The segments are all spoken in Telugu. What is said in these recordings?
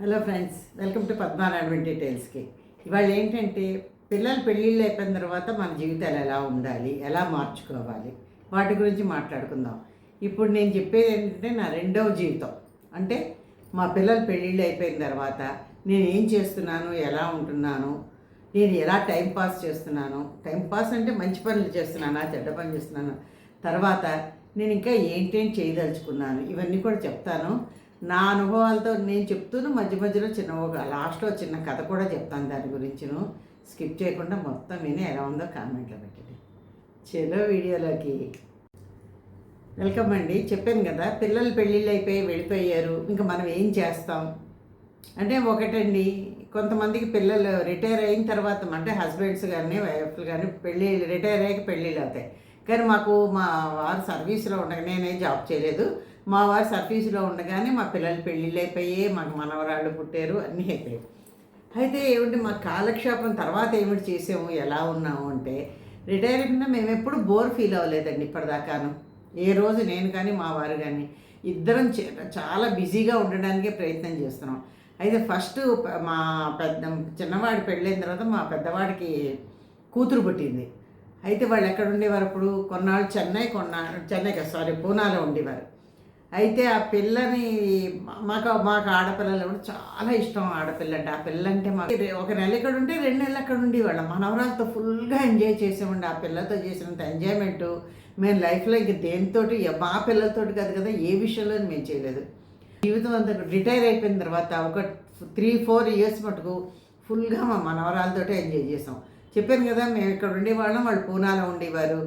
Hello friends welcome to Padmanarayana డీటెయిల్స్కి ఇవాళ ఏంటంటే పిల్లలు పెళ్ళిళ్ళు అయిపోయిన తర్వాత మన జీవితాలు ఎలా ఉండాలి ఎలా మార్చుకోవాలి వాటి గురించి మాట్లాడుకుందాం. ఇప్పుడు నేను చెప్పేది ఏంటంటే నా రెండవ జీవితం. అంటే మా పిల్లలు పెళ్ళిళ్ళు అయిపోయిన తర్వాత నేను ఏం చేస్తున్నాను ఎలా ఉంటున్నాను నేను ఎలా టైం పాస్ చేస్తున్నాను టైం పాస్ అంటే మంచి పనులు చేస్తున్నానా చెడ్డ పని చేస్తున్నాను తర్వాత నేను ఇంకా ఏంటేం చేయదలుచుకున్నాను ఇవన్నీ కూడా చెప్తాను. నా అనుభవాలతో నేను చెప్తూను మధ్య మధ్యలో చిన్న ఒక లాస్ట్లో చిన్న కథ కూడా చెప్తాను దాని గురించిను. స్కిప్ చేయకుండా మొత్తం విని ఎలా ఉందో కామెంట్లో పెట్టండి. చలో వీడియోలోకి వెల్కమ్ అండి. చెప్పాను కదా పిల్లలు పెళ్ళిళ్ళు అయిపోయి వెళ్ళిపోయారు. ఇంకా మనం ఏం చేస్తాం? అంటే ఒకటండి కొంతమందికి పిల్లలు రిటైర్ అయిన తర్వాత అంటే హస్బెండ్స్ కానీ వైఫ్లు కానీ పెళ్ళి రిటైర్ అయ్యాక పెళ్ళిళ్ళు అవుతాయి. కానీ మాకు మా వారు సర్వీస్లో ఉండగా నేనే జాబ్ చేయలేదు. మా వారు సర్వీసులో ఉండగానే మా పిల్లలు పెళ్ళిళ్ళు మాకు మనవరాళ్ళు పుట్టారు అన్నీ అయిపోయాయి. అయితే ఏమిటి మా కాలక్షేపం తర్వాత ఏమిటి చేసాము ఎలా ఉన్నాము అంటే రిటైర్ అయిపోయినా మేము ఎప్పుడు బోర్ ఫీల్ అవ్వలేదండి ఇప్పటిదాకాను. ఏ రోజు నేను కానీ మా వారు కానీ ఇద్దరం చే- చాలా బిజీగా ఉండడానికే ప్రయత్నం చేస్తున్నాం. అయితే ఫస్ట్ మా పెద్ద చిన్నవాడి పెళ్ళైన తర్వాత మా పెద్దవాడికి కూతురు పుట్టింది. అయితే వాళ్ళు ఎక్కడ ఉండేవారు అప్పుడు? కొన్నాళ్ళు చెన్నై కొన్నాళ్ళు చెన్నై కదా సారీ పూనాలో ఉండేవారు. అయితే ఆ పిల్లని మాకు మాకు ఆడపిల్లలు కూడా చాలా ఇష్టం ఆడపిల్ల అంటే ఆ పిల్ల అంటే మాకు ఒక నెల ఇక్కడ ఉంటే రెండు నెలలు అక్కడ ఉండేవాళ్ళం. మనవరాలతో ఫుల్గా ఎంజాయ్ చేసామండి ఆ పిల్లతో చేసినంత ఎంజాయ్మెంట్ మేము లైఫ్లో ఇంక దేనితోటి మా పిల్లలతోటి కాదు కదా ఏ విషయంలో మేము చేయలేదు. జీవితం అంతా రిటైర్ అయిపోయిన తర్వాత ఒక త్రీ ఫోర్ ఇయర్స్ మటుకు ఫుల్గా మా మనవరాలతోటే ఎంజాయ్ చేసాం. చెప్పాను కదా మేము ఇక్కడ ఉండేవాళ్ళం వాళ్ళు పూనాలో ఉండేవారు.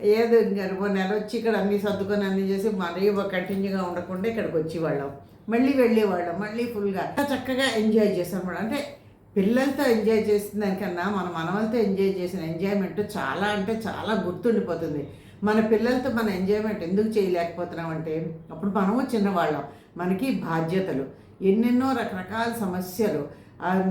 ఏదో ఇంకా ఓ నెల వచ్చి ఇక్కడ అన్నీ సర్దుకొని అన్నీ చేసి మరీ కంటిన్యూగా ఉండకుండా ఇక్కడికి వచ్చేవాళ్ళం. మళ్ళీ వెళ్ళేవాళ్ళం. మళ్ళీ ఫుల్గా చక్కగా ఎంజాయ్ చేసాం కూడా. అంటే పిల్లలతో ఎంజాయ్ చేసిన దానికన్నా మన మనవలతో ఎంజాయ్ చేసిన ఎంజాయ్మెంట్ చాలా అంటే చాలా గుర్తుండిపోతుంది. మన పిల్లలతో మన ఎంజాయ్మెంట్ ఎందుకు చేయలేకపోతున్నాం అంటే అప్పుడు మనము చిన్నవాళ్ళం. మనకి బాధ్యతలు. ఎన్నెన్నో రకరకాల సమస్యలు.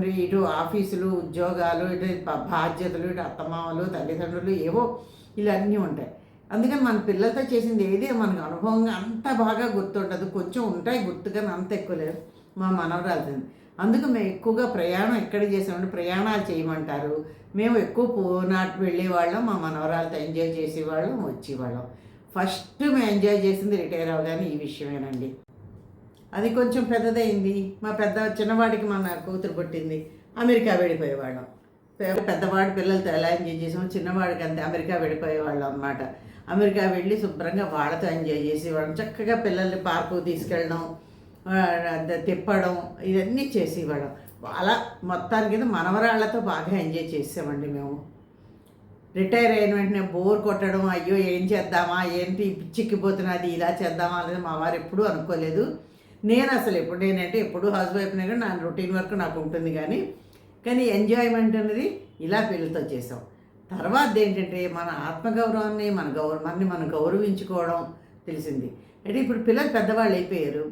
ఇటు ఆఫీసులు ఉద్యోగాలు ఇటు బాధ్యతలు ఇటు అత్తమామలు తల్లిదండ్రులు ఏవో ఇలా అన్నీ ఉంటాయి. అందుకని మన పిల్లలతో చేసింది ఏది మనకు అనుభవంగా అంత బాగా గుర్తుండదు. కొంచెం ఉంటాయి గుర్తుగానే అంత ఎక్కువ లేదు. మా మనవరాలు అందుకు మేము ఎక్కువగా ప్రయాణం ఎక్కడ చేసామంటే ప్రయాణాలు చేయమంటారు. మేము ఎక్కువ పూనాటు వెళ్ళేవాళ్ళం మా మనవరాలతో ఎంజాయ్ చేసేవాళ్ళం వచ్చేవాళ్ళం. ఫస్ట్ మేము ఎంజాయ్ చేసింది రిటైర్ అవగానే ఈ విషయమేనండి. అది కొంచెం పెద్దదైంది. మా పెద్ద చిన్నవాడికి మన కూతురు పుట్టింది. అమెరికా వెళ్ళిపోయేవాళ్ళం. పెద్దవాడు పిల్లలతో ఎలా ఎంజాయ్ చేసాము చిన్నవాడికి అంతే. అమెరికా వెళ్ళిపోయేవాళ్ళం అనమాట అమెరికా వెళ్ళి శుభ్రంగా వాళ్ళతో ఎంజాయ్ చేసేవాళ్ళం. చక్కగా పిల్లల్ని పార్కు తీసుకెళ్ళడం తిప్పడం ఇవన్నీ చేసేవాళ్ళం. అలా మొత్తానికి మనవరాళ్ళతో బాగా ఎంజాయ్ చేసామండి మేము. రిటైర్ అయిన వెంటనే బోర్ కొట్టడం అయ్యో ఏం చేద్దామా ఏంటి చిక్కిపోతున్నది ఇలా చేద్దామా అనేది మా వారు ఎప్పుడూ అనుకోలేదు. నేను అసలు ఎప్పుడు నేనంటే ఎప్పుడు హౌస్ వైఫ్నే కానీ నా రొటీన్ వర్క్ నాకు ఉంటుంది కానీ కానీ ఎంజాయ్మెంట్ అనేది ఇలా పెళ్ళితో చేసాం. తర్వాత ఏంటంటే మన ఆత్మగౌరవాన్ని మన గౌరవ మనని మనం గౌరవించుకోవడం తెలిసింది. అంటే ఇప్పుడు పిల్లలు పెద్దవాళ్ళు అయిపోయారు.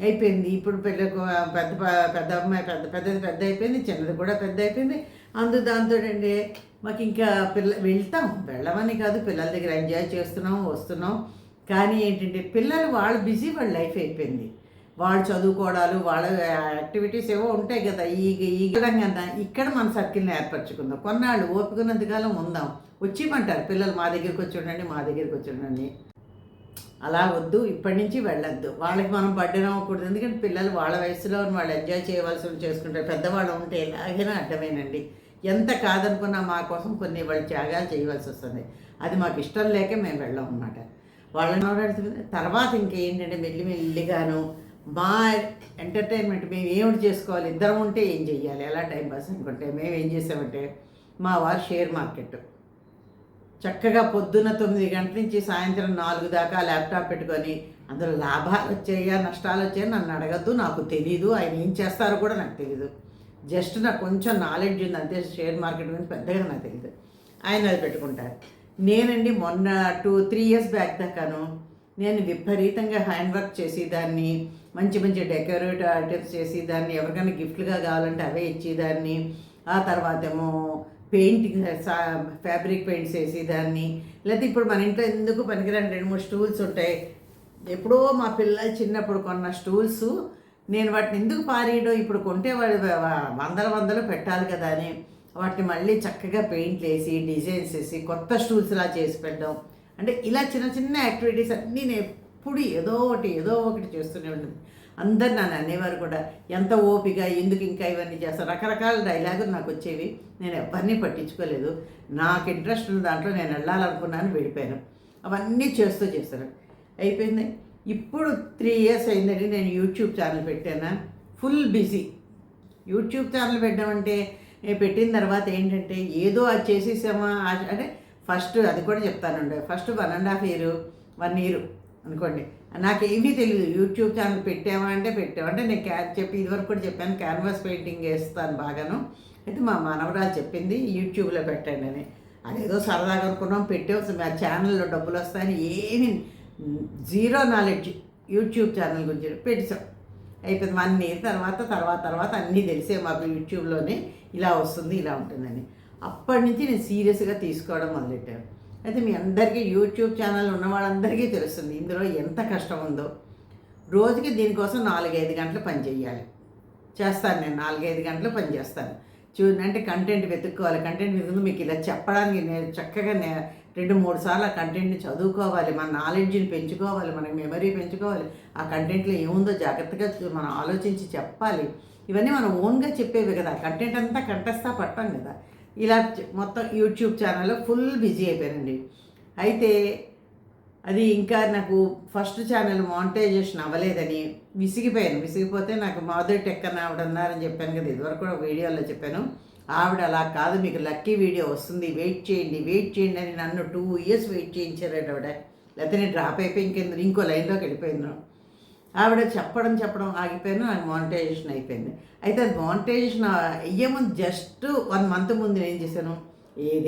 అయిపోయింది. ఇప్పుడు పిల్లకు పెద్ద పెద్ద అమ్మాయి పెద్ద పెద్దది పెద్ద అయిపోయింది చిన్నది కూడా పెద్ద అయిపోయింది. అందు దాంతో అండి మాకు ఇంకా పిల్ల వెళ్తాం. వెళ్ళమని కాదు పిల్లల దగ్గర ఎంజాయ్ చేస్తున్నాం వస్తున్నాం. కానీ ఏంటంటే పిల్లలు వాళ్ళు బిజీ వాళ్ళ లైఫ్ అయిపోయింది. వాళ్ళు చదువుకోవడాలు వాళ్ళ యాక్టివిటీస్ ఏవో ఉంటాయి కదా ఈ ఈ విధంగా ఇక్కడ మన సర్కిల్ని ఏర్పరచుకుందాం. కొన్నాళ్ళు ఓపికనంతకాలం ఉందాం. వచ్చిమంటారు పిల్లలు మా దగ్గరికి వచ్చి ఉండండి మా దగ్గరికి వచ్చి ఉండండి. అలా వద్దు ఇప్పటి నుంచి వెళ్ళొద్దు. వాళ్ళకి మనం బడ్డెన్ అవ్వకూడదు. ఎందుకంటే పిల్లలు వాళ్ళ వయసులో వాళ్ళు ఎంజాయ్ చేయవలసి చేసుకుంటారు. పెద్దవాళ్ళు ఉంటే ఎలాగైనా అడ్డమేనండి. ఎంత కాదనుకున్నా మా కోసం కొన్ని వాళ్ళు త్యాగాలు చేయవలసి వస్తుంది. అది మాకు ఇష్టం లేక మేము వెళ్ళాం అన్నమాట. వాళ్ళని తర్వాత ఇంకేంటంటే మెల్లి మెల్లిగాను మా ఎంటర్టైన్మెంట్ మేము ఏమిటి చేసుకోవాలి? ఇద్దరం ఉంటే ఏం చెయ్యాలి? ఎలా టైంపాస్ అనుకుంటే మేము ఏం చేసామంటే మా వారు షేర్ మార్కెట్ చక్కగా పొద్దున్న తొమ్మిది గంటల నుంచి సాయంత్రం నాలుగు దాకా ల్యాప్టాప్ పెట్టుకొని అందులో లాభాలు వచ్చాయా? నష్టాలు వచ్చాయా? నన్ను అడగద్దు నాకు తెలీదు. ఆయన ఏం చేస్తారో కూడా నాకు తెలీదు. జస్ట్ నాకు కొంచెం నాలెడ్జ్ ఉంది. అంతే షేర్ మార్కెట్ గురించి పెద్దగా నాకు తెలియదు ఆయన అది పెట్టుకుంటారు. నేనండి మొన్న టూ త్రీ ఇయర్స్ బ్యాక్ దాకాను నేను విపరీతంగా హ్యాండ్ వర్క్ చేసి దాన్ని మంచి మంచి డెకరేటివ్ ఐటమ్స్ చేసి దాన్ని ఎవరికైనా గిఫ్ట్లుగా కావాలంటే అవే ఇచ్చేదాన్ని. ఆ తర్వాత ఏమో పెయింటింగ్ ఫ్యాబ్రిక్ పెయింట్స్ వేసి దాన్ని లేకపోతే ఇప్పుడు మన ఇంట్లో ఎందుకు పనికిరాని రెండు మూడు స్టూల్స్ ఉంటాయి. ఎప్పుడో మా పిల్లలు చిన్నప్పుడు కొన్న స్టూల్స్ నేను వాటిని ఎందుకు పారేయడం? ఇప్పుడు కొంటే వాడు వందల వందలు పెట్టాలి కదా అని. వాటిని మళ్ళీ చక్కగా పెయింట్లు వేసి డిజైన్స్ వేసి కొత్త స్టూల్స్లా చేసి పెట్టడం. అంటే ఇలా చిన్న చిన్న యాక్టివిటీస్ అన్నీ నేను ఎప్పుడు ఏదో ఒకటి ఏదో ఒకటి చేస్తూనే ఉంటుంది. అందరు నన్ను అనేవారు కూడా ఎంత ఓపిక ఎందుకు ఇంకా ఇవన్నీ చేస్తాను రకరకాల డైలాగులు నాకు వచ్చేవి. నేను ఎవరిని పట్టించుకోలేదు. నాకు ఇంట్రెస్ట్ ఉన్న దాంట్లో నేను వెళ్ళాలనుకున్నాను వెళ్ళిపోయాను. అవన్నీ చేస్తూ చేస్తాను అయిపోయింది. ఇప్పుడు త్రీ ఇయర్స్ అయిందండి నేను యూట్యూబ్ ఛానల్ పెట్టాను. Full busy. యూట్యూబ్ ఛానల్ పెట్టామంటే నేను పెట్టిన తర్వాత ఏంటంటే ఏదో అది చేసేసామా ఆ- అంటే ఫస్ట్ అది కూడా చెప్తానండి. First one and half year one year. అనుకోండి. నాకు ఏమీ తెలియదు యూట్యూబ్ ఛానల్ పెట్టావా అంటే పెట్టావా. అంటే నేను క్యా చెప్పి ఇదివరకు కూడా చెప్పాను క్యాన్వాస్ పెయింటింగ్ వేస్తాను బాగాను. అయితే మా మనవరాలు చెప్పింది యూట్యూబ్లో పెట్టండి అని. అదేదో సరదాగా అనుకున్నాం పెట్టాం మా ఛానల్లో డబ్బులు వస్తాయని ఏమి జీరో నాలెడ్జ్ యూట్యూబ్ ఛానల్ గురించి పెట్టాం అయిపోయింది. వన్ ఇయర్ తర్వాత తర్వాత తర్వాత అన్నీ తెలిసే మాకు యూట్యూబ్లోనే ఇలా వస్తుంది ఇలా ఉంటుందని. అప్పటి నుంచి నేను సీరియస్గా తీసుకోవడం మొదలెట్టాను. అయితే మీ అందరికీ యూట్యూబ్ ఛానల్ ఉన్న వాళ్ళందరికీ తెలుస్తుంది ఇందులో ఎంత కష్టం ఉందో. రోజుకి దీనికోసం నాలుగైదు గంటలు పని చేయాలి చేస్తాను నేను నాలుగైదు గంటలు పని చేస్తాను. చూడండి అంటే కంటెంట్ వెతుక్కోవాలి. కంటెంట్ వెతుకుంది మీకు ఇలా చెప్పడానికి నేను చక్కగా నే రెండు మూడు సార్లు ఆ కంటెంట్ని చదువుకోవాలి. మన నాలెడ్జ్ని పెంచుకోవాలి. మన మెమరీ పెంచుకోవాలి. ఆ కంటెంట్లో ఏముందో జాగ్రత్తగా చూ- మనం ఆలోచించి చెప్పాలి. ఇవన్నీ మనం ఓన్గా చెప్పేవి కదా. కంటెంట్ అంతా కంటస్తా పట్టాం కదా. ఇలా మొత్తం యూట్యూబ్ ఛానల్లో ఫుల్ బిజీ అయిపోయానండి. అయితే అది ఇంకా నాకు ఫస్ట్ ఛానల్ మానిటైజేషన్ అవ్వలేదని విసిగిపోయాను. విసిగిపోతే నాకు మాధురి టెక్ ఆవిడ అన్నారని చెప్పాను కదా ఇదివరకు కూడా వీడియోలో చెప్పాను. ఆవిడ అలా కాదు మీకు లక్కీ వీడియో వస్తుంది వెయిట్ చేయండి వెయిట్ చేయండి అని నన్ను టూ ఇయర్స్ వెయిట్ చేయించారట ఆవిడ. లేకపోతే నేను డ్రాప్ అయిపోయి ఇంకెందుకు ఇంకో లైన్లోకి వెళ్ళిపోయింది. ఆవిడ చెప్పడం చెప్పడం ఆగిపోయాను నాకు మానిటైజేషన్ అయిపోయింది. అయితే అది మానిటైజేషన్ అయ్యే ముందు జస్ట్ వన్ మంత్ ముందు నేను ఏం చేశాను?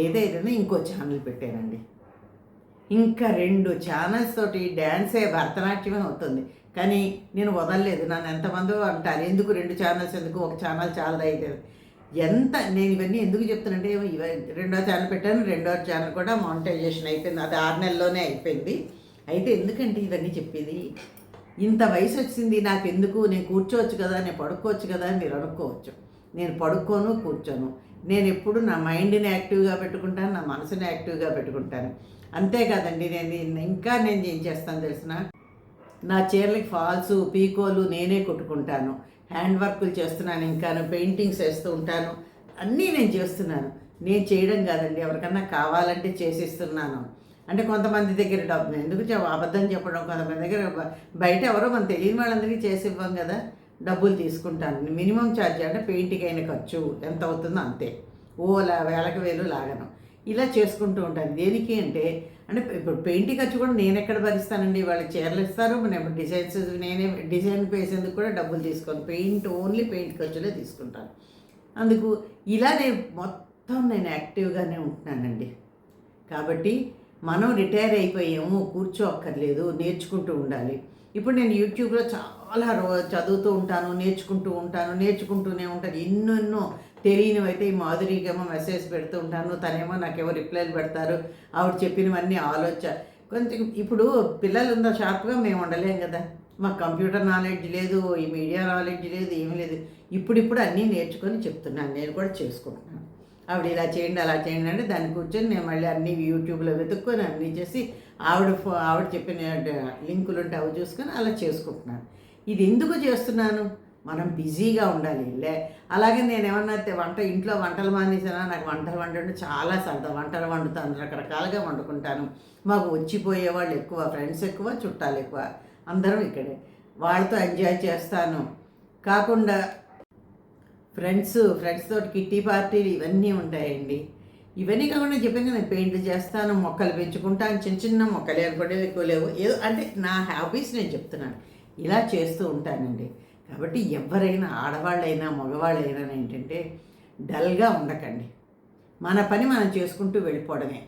అయితే ఇంకో ఛానల్ పెట్టానండి. ఇంకా రెండు ఛానల్స్ తోటి డ్యాన్సే భరతనాట్యమే అవుతుంది. కానీ నేను వదలలేదు నన్ను ఎంతమందో అంటారు. ఎందుకు రెండు ఛానల్స్ ఎందుకు ఒక ఛానల్ చాలా అయితే? ఎంత నేను ఇవన్నీ ఎందుకు చెప్తానంటే రెండో ఛానల్ పెట్టాను రెండో ఛానల్ కూడా మానిటైజేషన్ అయిపోయింది. అది ఆరు నెలల్లోనే అయిపోయింది. అయితే ఎందుకంటే ఇవన్నీ చెప్పేది ఇంత వయసు వచ్చింది నాకు ఎందుకు నేను కూర్చోవచ్చు కదా నేను పడుకోవచ్చు కదా అని మీరు అనుకోవచ్చు. నేను పడుకోను కూర్చోను. నేను ఎప్పుడు నా మైండ్ని యాక్టివ్గా పెట్టుకుంటాను నా మనసుని యాక్టివ్గా పెట్టుకుంటాను. అంతేకాదండి నేను ఇంకా నేను ఏం చేస్తాను తెలిసిన? నా చీరలకి ఫాల్స్ పీకోలు నేనే కుట్టుకుంటాను. హ్యాండ్ వర్కులు చేస్తున్నాను ఇంకాను పెయింటింగ్స్ వేస్తూ ఉంటాను. అన్నీ నేను చేస్తున్నాను. నేను చేయడం కాదండి ఎవరికన్నా కావాలంటే చేసిస్తున్నాను. అంటే కొంతమంది దగ్గర డబ్బు ఎందుకు అబద్ధం చెప్పడం కొంతమంది దగ్గర బయట ఎవరో మనం తెలియని వాళ్ళందరికీ చేసి ఇవ్వం కదా. డబ్బులు తీసుకుంటాను. మినిమం ఛార్జ్ అంటే పెయింటింగ్ అయిన ఖర్చు ఎంత అవుతుందో అంతే. ఓ లా వేలకు వేలు లాగను. ఇలా చేసుకుంటూ ఉంటాను. దేనికి అంటే అంటే ఇప్పుడు పెయింటింగ్ ఖర్చు కూడా నేను ఎక్కడ భరిస్తానండి? వాళ్ళు చీరలు ఇస్తారు నేను డిజైన్స్ నేనే డిజైన్ వేసేందుకు కూడా డబ్బులు తీసుకోను. పెయింట్ ఓన్లీ పెయింట్ ఖర్చులే తీసుకుంటాను. అందుకు ఇలా నేను మొత్తం నేను యాక్టివ్గానే ఉంటున్నానండి. కాబట్టి మనం రిటైర్ అయిపోయాము కూర్చోక్కర్లేదు నేర్చుకుంటూ ఉండాలి. ఇప్పుడు నేను యూట్యూబ్లో చాలా రో చదువుతూ ఉంటాను నేర్చుకుంటూ ఉంటాను నేర్చుకుంటూనే ఉంటాను. ఎన్నెన్నో తెలియనివి అయితే ఈ మాధురికేమో మెసేజ్ పెడుతూ ఉంటాను. తనేమో నాకేమో రిప్లైలు పెడతారు. ఆవిడ చెప్పినవన్నీ ఆలోచ కొంచెం ఇప్పుడు పిల్లలు ఉందా షార్ప్గా మేము ఉండలేం కదా. మాకు కంప్యూటర్ నాలెడ్జ్ లేదు ఈ మీడియా నాలెడ్జ్ లేదు ఏమీ లేదు. ఇప్పుడిప్పుడు అన్నీ నేర్చుకొని చెప్తున్నాను. నేను కూడా చేసుకుంటున్నాను. ఆవిడ ఇలా చేయండి అలా చేయండి అంటే దాన్ని కూర్చొని నేను మళ్ళీ అన్ని యూట్యూబ్లో వెతుక్కొని అన్నీ చేసి ఆవిడ ఫో ఆవిడ చెప్పిన లింకులు ఉంటే అవి చూసుకొని అలా చేసుకుంటున్నాను. ఇది ఎందుకు చేస్తున్నాను? మనం బిజీగా ఉండాలి లే. అలాగే నేను ఏమన్నా వంట ఇంట్లో వంటలు మానేసానా నాకు వంటలు వండడం చాలా సరదా. వంటలు వండుతాను రకరకాలుగా వండుకుంటాను. మాకు వచ్చిపోయే వాళ్ళు ఎక్కువ ఫ్రెండ్స్ ఎక్కువ చుట్టాలు ఎక్కువ. అందరం ఇక్కడే. వాళ్ళతో ఎంజాయ్ చేస్తాను. కాకుండా ఫ్రెండ్స్ ఫ్రెండ్స్ తోటి కిట్టి పార్టీలు ఇవన్నీ ఉంటాయండి. ఇవన్నీ కాకుండా చెప్పాను కదా, నేను పెయింట్ చేస్తాను మొక్కలు పెంచుకుంటాను చిన్న చిన్న మొక్కలు ఏర్పడే ఎక్కువ లేవు. ఏదో అంటే నా హ్యాబీస్ నేను చెప్తున్నాను. ఇలా చేస్తూ ఉంటానండి. కాబట్టి ఎవరైనా ఆడవాళ్ళైనా మగవాళ్ళైనా ఏంటంటే డల్గా ఉండకండి. మన పని మనం చేసుకుంటూ వెళ్ళిపోవడమే.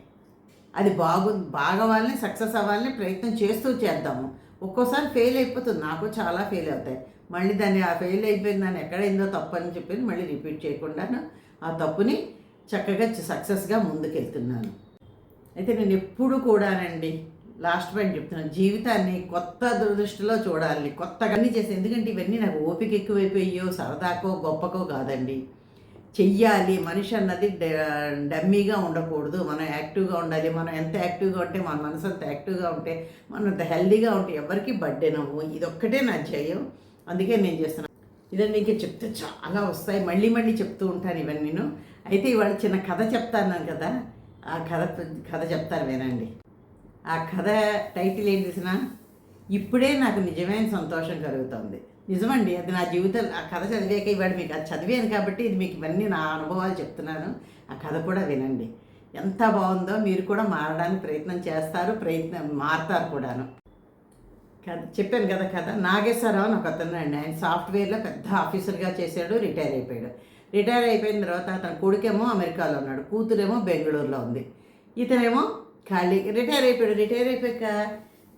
అది బాగు బాగవాలని సక్సెస్ అవ్వాలని ప్రయత్నం చేస్తూ చేద్దాము. ఒక్కోసారి ఫెయిల్ అయిపోతుంది. నాకు చాలా ఫెయిల్ అవుతాయి. మళ్ళీ దాన్ని ఆ ఫెయిల్ అయిపోయింది దాన్ని ఎక్కడైందో తప్పు అని చెప్పి మళ్ళీ రిపీట్ చేయకుండా ఆ తప్పుని చక్కగా సక్సెస్గా ముందుకెళ్తున్నాను. అయితే నేను ఎప్పుడు కూడానండి లాస్ట్ పాయింట్ చెప్తున్నాను జీవితాన్ని కొత్త దృష్టిలో చూడాలి కొత్తగా అన్నీ చేసి ఎందుకంటే ఇవన్నీ నాకు ఓపిక ఎక్కువైపోయో సరదాకో గొప్పకో కాదండి. చెయ్యాలి మనిషి అన్నది డ- డమ్మీగా ఉండకూడదు మనం యాక్టివ్గా ఉండాలి మనం ఎంత యాక్టివ్గా ఉంటే మన మనసు అంత యాక్టివ్గా ఉంటే మనం అంత హెల్దీగా ఉంటే ఎవరికి బడ్డెనవు ఇదొక్కటే నా ధ్యేయం. అందుకే నేను చేస్తున్నాను ఇదండి ఇంకా చెప్తే చాలా వస్తాయి. మళ్ళీ మళ్ళీ చెప్తూ ఉంటాను ఇవన్నీ నేను. అయితే ఇవాళ చిన్న కథ చెప్తాను కదా. ఆ కథ కథ చెప్తారు వినండి. ఆ కథ టైటిల్ ఏం తెలిసిన? ఇప్పుడే నాకు నిజమైన సంతోషం కలుగుతుంది. నిజమండి అది నా జీవితం. ఆ కథ చదివాక ఇవాడు మీకు అది చదివాను కాబట్టి ఇది మీకు ఇవన్నీ నా అనుభవాలు చెప్తున్నాను. ఆ కథ కూడా వినండి. ఎంత బాగుందో మీరు కూడా మారడానికి ప్రయత్నం చేస్తారు ప్రయత్నం మారుతారు కూడాను. కథ చెప్పాను కదా కథ. నాగేశ్వరరావు నాకు అతను అండి. ఆయన సాఫ్ట్వేర్లో పెద్ద ఆఫీసర్గా చేశాడు రిటైర్ అయిపోయాడు. రిటైర్ అయిపోయిన తర్వాత అతను కొడుకేమో అమెరికాలో ఉన్నాడు. కూతురేమో బెంగళూరులో ఉంది. ఇతనేమో ఖాళీ రిటైర్ అయిపోయాడు. రిటైర్ అయిపోయాక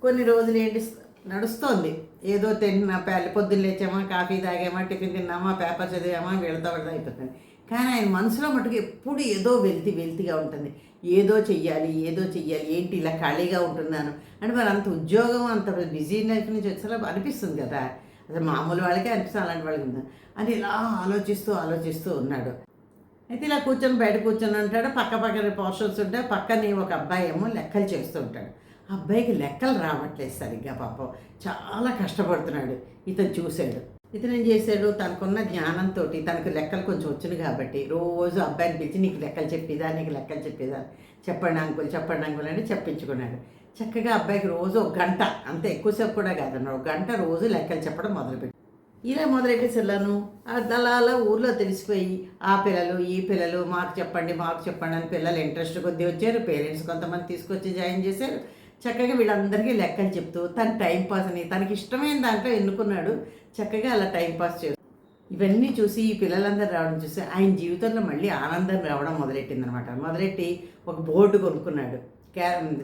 కొన్ని రోజులు ఏంటి నడుస్తోంది. ఏదో తిన్న పేర్లు పొద్దున్న లేచామా కాఫీ తాగామా టిఫిన్ తిన్నామా పేపర్ చదివామా వీళ్ళతో వీళ్ళతో అయిపోతుంది. కానీ ఆయన మనసులో మటుకు ఎప్పుడు ఏదో వెళ్తి వెళ్తిగా ఉంటుంది. ఏదో చెయ్యాలి ఏదో చెయ్యాలి ఏంటి ఇలా ఖాళీగా ఉంటున్నాను అంటే మరి అంత ఉద్యోగం అంత బిజీ లైఫ్ నుంచి వచ్చేలా అనిపిస్తుంది కదా. అసలు మామూలు వాళ్ళకే అనిపిస్తుంది అలాంటి వాళ్ళకి ఉంది? అని ఇలా ఆలోచిస్తూ ఆలోచిస్తూ ఉన్నాడు. అయితే ఇలా కూర్చొని బయట కూర్చొని ఉంటాడు. పక్క పక్కన పోర్షన్స్ ఉంటే పక్కనే ఒక అబ్బాయి ఏమో లెక్కలు చేస్తూ ఉంటాడు. ఆ అబ్బాయికి లెక్కలు రావట్లేదు సరిగ్గా పాపం. చాలా కష్టపడుతున్నాడు. ఇతను చూశాడు. ఇతను ఏం చేశాడు? తనకున్న జ్ఞానంతో తనకు లెక్కలు కొంచెం వచ్చినాయి కాబట్టి రోజు అబ్బాయిని పిలిచి నీకు లెక్కలు చెప్పేదా నీకు లెక్కలు చెప్పేదా? చెప్పండి అంకుల్ చెప్పండి అంకుల్ అని చెప్పించుకున్నాడు. చక్కగా అబ్బాయికి రోజు ఒక గంట అంత ఎక్కువసేపు కూడా కాదన్నాడు. ఒక గంట రోజు లెక్కలు చెప్పడం మొదలుపెట్టి ఇలా మొదలెట్టేసెళ్ళాను అలా అలా ఊర్లో తెలిసిపోయి ఆ పిల్లలు ఈ పిల్లలు మాకు చెప్పండి మాకు చెప్పండి అని పిల్లలు ఇంట్రెస్ట్ కొద్దీ వచ్చారు. పేరెంట్స్ కొంతమంది తీసుకొచ్చి జాయిన్ చేశారు. చక్కగా వీళ్ళందరికీ లెక్కలు చెప్తూ తన టైంపాస్ అని తనకి ఇష్టమైన దాంట్లో ఎన్నుకున్నాడు. చక్కగా అలా టైంపాస్ చేస్తూ ఇవన్నీ చూసి ఈ పిల్లలందరూ రావడం చూసి ఆయన జీవితంలో మళ్ళీ ఆనందం రావడం మొదలెట్టింది అనమాట మొదలెట్టి ఒక బోర్డు కొనుక్కున్నాడు.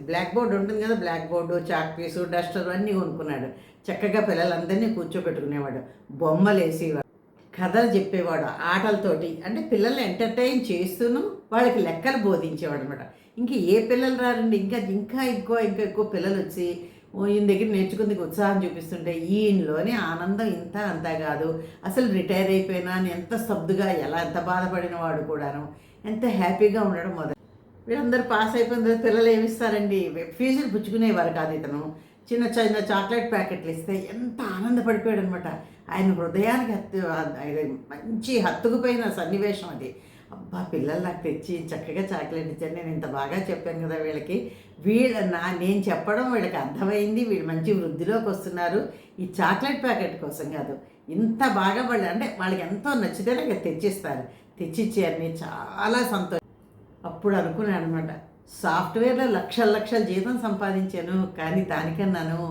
బ్లాక్ బోర్డు ఉంటుంది కదా black board chalk piece duster అన్నీ కొనుక్కున్నాడు. చక్కగా పిల్లలందరినీ కూర్చోబెట్టుకునేవాడు. బొమ్మలు వేసేవాడు కథలు చెప్పేవాడు. ఆటలతోటి అంటే పిల్లల్ని ఎంటర్టైన్ చేస్తూను వాళ్ళకి లెక్కలు బోధించేవాడు అనమాట ఇంకా ఏ పిల్లలు రారండి? ఇంకా ఇంకా ఎక్కువ ఇంకా ఎక్కువ పిల్లలు వచ్చి ఓ ఈయన దగ్గర నేర్చుకుందుకు ఉత్సాహం చూపిస్తుంటే ఈయనలోనే ఆనందం ఇంత అంతా కాదు. అసలు రిటైర్ అయిపోయినా ఎంత స్తబ్దుగా ఎలా ఎంత బాధపడిన వాడు కూడాను ఎంత హ్యాపీగా ఉండడం మొదలు వీళ్ళందరూ పాస్ అయిపోయిన తర్వాత పిల్లలు ఏమిస్తారండి ఫీజులు పుచ్చుకునేవారు కాదు ఇతను. చిన్న చిన్న చాక్లెట్ ప్యాకెట్లు ఇస్తే ఎంత ఆనందపడిపోయాడు అనమాట ఆయన హృదయానికి హత్తు మంచి హత్తుకుపోయిన సన్నివేశం అది. అబ్బా పిల్లలు నాకు తెచ్చి చక్కగా చాక్లెట్ ఇచ్చారు. నేను ఇంత బాగా చెప్పాను కదా వీళ్ళకి. వీళ్ళ నా నేను చెప్పడం వీళ్ళకి అర్థమైంది. వీళ్ళు మంచి వృద్ధిలోకి వస్తున్నారు. ఈ చాక్లెట్ ప్యాకెట్ కోసం కాదు ఇంత బాగా వాళ్ళు అంటే వాళ్ళకి ఎంతో నచ్చితే నాకు తెచ్చిస్తారు. తెచ్చిచ్చారని చాలా సంతోషం. అప్పుడు అనుకున్నాను అనమాట సాఫ్ట్వేర్లో లక్షల లక్షల జీతం సంపాదించాను కానీ దానికన్నాను.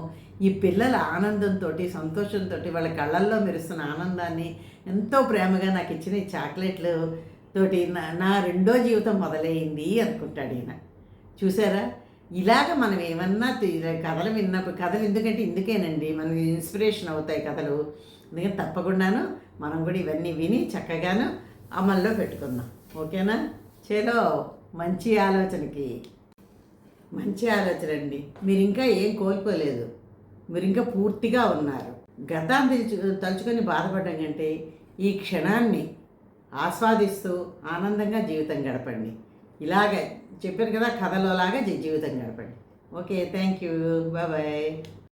ఈ పిల్లల ఆనందంతో సంతోషంతో వాళ్ళ కళ్ళల్లో మెరుస్తున్న ఆనందాన్ని ఎంతో ప్రేమగా నాకు ఇచ్చిన ఈ చాక్లెట్లు. తోటి నా నా రెండో జీవితం మొదలైంది అనుకుంటాడు ఈయన. చూసారా? ఇలాగ మనం ఏమన్నా కథలు విన్నప్పుడు కథలు ఎందుకంటే ఇందుకేనండి మనకి ఇన్స్పిరేషన్ అవుతాయి కథలు. అందుకని తప్పకుండాను మనం కూడా ఇవన్నీ విని చక్కగాను అమల్లో పెట్టుకుందాం. ఓకేనా? చేలో మంచి ఆలోచనకి. మంచి ఆలోచన అండి. మీరు ఇంకా ఏం కోల్పోలేదు. మీరు ఇంకా పూర్తిగా ఉన్నారు. గతాన్ని తలుచుకొని బాధపడడం కంటే ఈ క్షణాన్ని ఆస్వాదిస్తూ ఆనందంగా జీవితం గడపండి. ఇలాగ చెప్పారు కదా కథలో లాగా జీ- జీవితం గడపండి. Okay thank you. బాయ్.